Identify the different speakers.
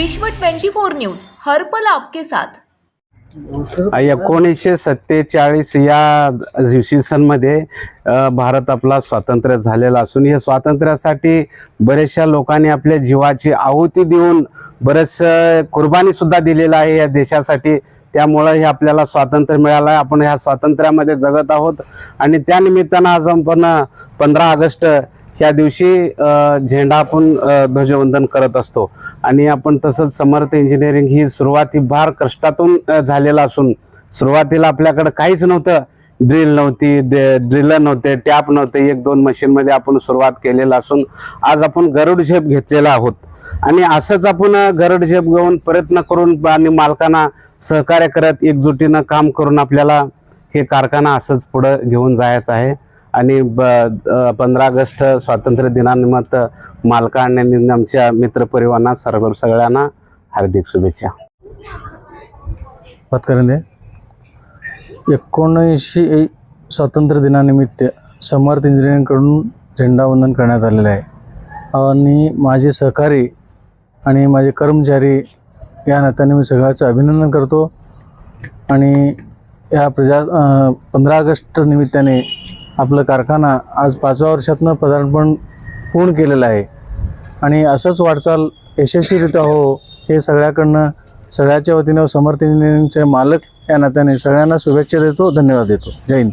Speaker 1: विश्व 24 न्यूज हरपल आपके साथ.
Speaker 2: एकोणीसशे सत्तेचाळीस या इसवी सनमध्ये भारत आपला स्वातंत्र्य झालेला असून हे स्वातंत्र्यासाठी बऱ्याचशा लोकांनी आपल्या जीवाची आहुती देऊन बरेच कुर्बानीसुद्धा दिलेला दिलेलं आहे या देशासाठी. त्यामुळं हे आपल्याला स्वातंत्र्य मिळालं आहे आपण ह्या स्वातंत्र्यामध्ये जगत आहोत. आणि त्यानिमित्तानं आज आपण पंधरा ऑगस्ट त्या दिवशी झेंडा आपण ध्वजवंदन करत असतो. आणि आपण तसंच समर्थ इंजिनिअरिंग ही सुरुवाती भार कष्टातून झालेला असून सुरुवातीला आपल्याकडं काहीच नव्हतं. ड्रिल नव्हती ड्रिलर नव्हते टॅप नव्हते एक दोन मशीनमध्ये आपण सुरुवात केलेला असून आज आपण गरुड झेप घेतलेला आहोत. आणि असंच आपण गरुड झेप घेऊन प्रयत्न करून आणि मालकांना सहकार्य करत एकजुटीनं काम करून आपल्याला हे कारखाना असंच पुढं घेऊन जायचं आहे. आणि ब पंधरा ऑगस्ट स्वातंत्र्य दिनानिमित्त मालकांनी आमच्या मित्रपरिवारांना सर्व सगळ्यांना हार्दिक शुभेच्छा.
Speaker 3: बात एकोणऐंशी स्वातंत्र्य दिनानिमित्त समर्थ इंजिनिअरिंगकडून झेंडावंदन करण्यात आलेलं आहे. आणि माझे सहकारी आणि माझे कर्मचारी या नात्याने मी सगळ्याचं अभिनंदन करतो. आणि या प्रजा पंधरा ऑगस्ट निमित्ताने आपलं कारखाना आज पाचव्या वर्षातनं पदार्पण पूर्ण केलेलं आहे. आणि असंच वाटचाल यशस्वीरित्या हो हे सगळ्याकडनं सगळ्याच्या वतीनं समर्थ इंजिनिअरिंगचे मालक या नात्याने सगळ्यांना शुभेच्छा देतो धन्यवाद देतो. जय हिंद.